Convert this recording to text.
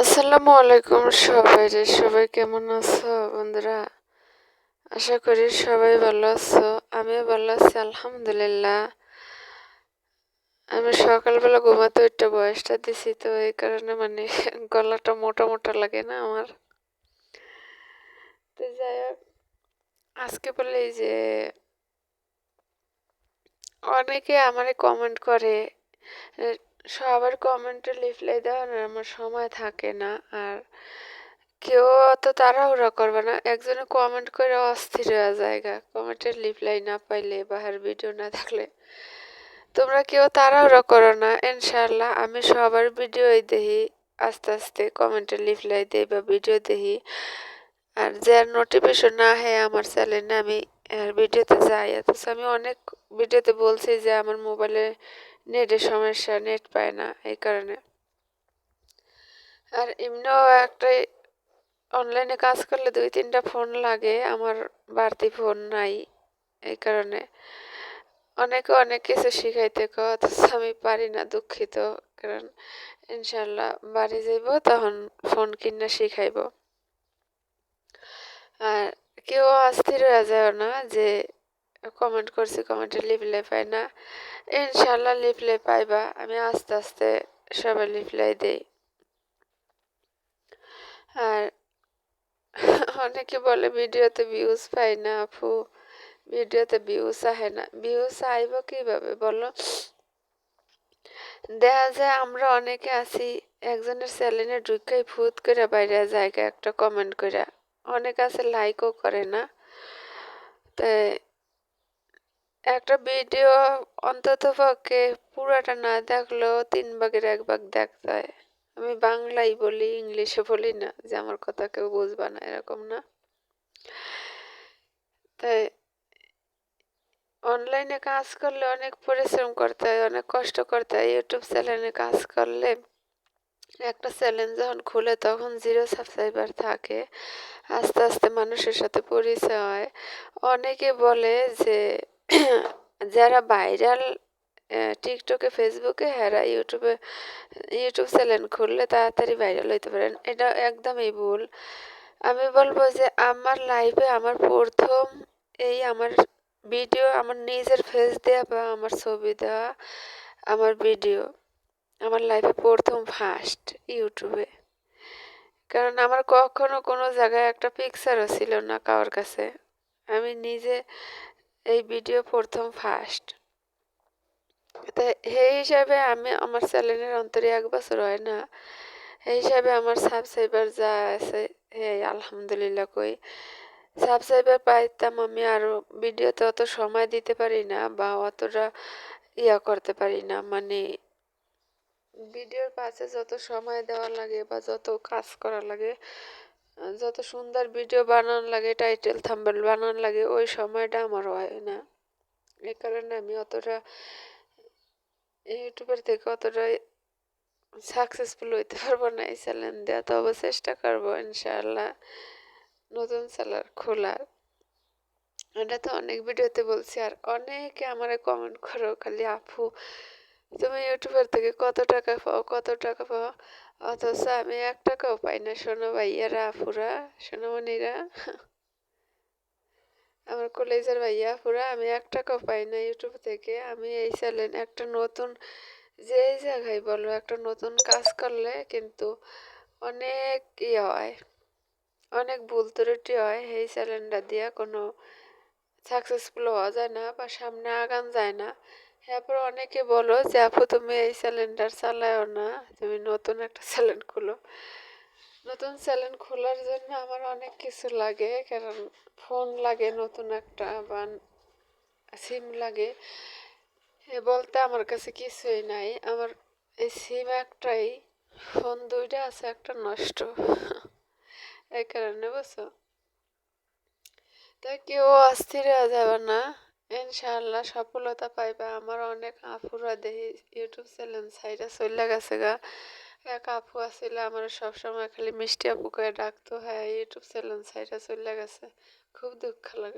আসসালামু আলাইকুম সবাই রে, সবাই কেমন আছো বন্ধুরা? আশা করি সবাই ভালো আছো, আমিও ভালো আছি, আলহামদুলিল্লাহ। আমি সকালবেলা ঘুমাতে একটা বয়সটা দিছি, তো এই কারণে মানে গলাটা মোটা মোটা লাগে না আমার। তো যাই হোক, আজকে বলে যে অনেকে আমারে কমেন্ট করে সবার কমেন্টে রিপ্লাই দেওয়ার আমার সময় থাকে না। আর কেউ অত তাড়াহুড়া করবে না। একজনে কমেন্ট করে অস্থির হয়ে জায়গা। কমেন্টের রিপ্লাই না পাইলে, বাহার ভিডিও না থাকলে তোমরা কেউ তাড়াহুড়া করো না। ইনশাল্লাহ আমি সবার ভিডিওই দেখি। আস্তে আস্তে কমেন্টের রিপ্লাই দিই বা ভিডিও দেখি। আর যার নোটিফিকেশন না হয় আমার চ্যানেলে আমি আর ভিডিওতে যাই। অথচ আমি অনেক ভিডিওতে বলছি যে, আমার মোবাইলে নেটের সমস্যা, নেট পায় না এই কারণে। আর এমনিও একটা অনলাইনে কাজ করলে দুই, তিনটা ফোন লাগে, আমার বাড়তি ফোন নাই এই কারণে। অনেকে অনেক কিছু শিখাইতে অথচ আমি পারি না, দুঃখিত, কারণ ইনশাল্লাহ বাড়ি যাইব, তখন ফোন কিনে শিখাইব। আর কেউ অস্থির হয়ে যায় না যে কমেন্ট করছি কমেন্টে রিপ্লাই পাই না। ইনশাল্লাহ রিপ্লাই পাইবা। আমি আস্তে আস্তে সবাই রিপ্লাই দিই। আর অনেকে বলে, ভিডিওতে ভিউজ পাই না আপু। ভিডিওতে ভিউজ আহে না। ভিউজ আইব কীভাবে বলো? দেখা যায় আমরা অনেকে আছি, একজনের স্যালেনে ঢুকাই ফুত করে বাইরে জায়গা একটা কমেন্ট করে অনেক আছে লাইকও করে না। তাই একটা ভিডিও অন্তত পক্ষে পুরাটা না দেখলেও তিন ভাগের এক ভাগ দেখতে হয় আমি বাংলাই বলি, ইংলিশে বলি না, যে আমার কথা কেউ বুঝবা না, এরকম না। তাই অনলাইনে কাজ করলে অনেক পরিশ্রম করতে হয়, অনেক কষ্ট করতে হয়। ইউটিউব চ্যানেলে কাজ করলে একটা চ্যানেল যখন খুলে তখন জিরো সাবস্ক্রাইবার থাকে। আস্তে আস্তে মানুষের সাথে পরিচয় হয়। অনেকে বলে যে যারা ভাইরাল টিকটকে ফেসবুকে হেরা ইউটিউবে ইউটিউব চ্যানেল খুললে তাড়াতাড়ি ভাইরাল হইতে পারেন। এটা একদমই ভুল। আমি বলব যে আমার লাইফে আমার প্রথম এই আমার ভিডিও আমার নিজের ফেস দেওয়া বা আমার ছবি দেওয়া, আমার ভিডিও আমার লাইফে প্রথম ফার্স্ট ইউটিউবে কারণ আমার কখনো কোনো জায়গায় একটা পিকচারও ছিল না কারোর কাছে। আমি নিজে এই ভিডিও প্রথম ফার্স্ট তাই সেই হিসাবে আমি আমার চ্যানেলের অন্তরে এক বছর হয় না। এই হিসাবে আমার সাবস্ক্রাইবার যা আছে এই আলহামদুলিল্লাহ কই। সাবস্ক্রাইবার পাইতাম আমি আরও ভিডিওতে অত সময় দিতে পারি না বা অতটা ইয়া করতে পারি না। মানে ভিডিওর পাশে যত সময় দেওয়া লাগে বা যত কাজ করা লাগে যত সুন্দর ভিডিও বানানো লাগে, টাইটেল থাম্বেল বানানো লাগে, ওই সময়টা আমার হয় না। এই কারণে আমি অতটা ইউটিউবের থেকে অতটা সাকসেসফুল হইতে পারব না, এই চ্যানেল দেওয়া তবে চেষ্টা করব, ইনশাআল্লাহ। নতুন চ্যানেল খোলার এটা তো অনেক ভিডিওতে বলছি, আর অনেকে আমার কমেন্ট করো, খালি আপু, তুমি ইউটিউবের থেকে কত টাকা পাও, কত টাকা পাও? অথচ আমি এক টাকাও পাই না, শোনো ভাইয়ারা আফুরা সোনামণিরা। আমার কলেজের ভাইয়া পুরা আমি এক টাকাও পাই না ইউটিউব থেকে। আমি এই চ্যানেল একটা নতুন, যে জায়গায় বলো, একটা নতুন কাজ করলে কিন্তু অনেক ইয়ে হয়, অনেক ভুল ত্রুটি হয়। এই চ্যানেলটা দিয়ে কোনো সাকসেসফুল হওয়া যায় না বা সামনে আগান যায় না। এরপর অনেকে বলো যে, আপু, তুমি এই সিলিন্ডার চালাও না, তুমি নতুন একটা স্যালেন খুলো। নতুন স্যালেন খোলার জন্য আমার অনেক কিছু লাগে, কারণ ফোন লাগে নতুন একটা বা সিম লাগে। এ বলতে আমার কাছে কিছুই নাই। আমার এই সিম একটাই ফোন দুইটা আছে, একটা নষ্ট। এই কারণে, বুঝছ? তাই কেউ অস্থির হয়ে যাবে না। ইনশাআল্লাহ সফলতা পাইবা। আমার অনেক আফুরা দেখি ইউটিউব চ্যানেল সাইডে চলে গেছে গা। এক আপু আছিল, আমার সবসময় খালি মিষ্টি আপু করে ডাকতো হ্যাঁ ইউটিউব চ্যানেল সাইডে চলে গেছে। খুব দুঃখ লাগে।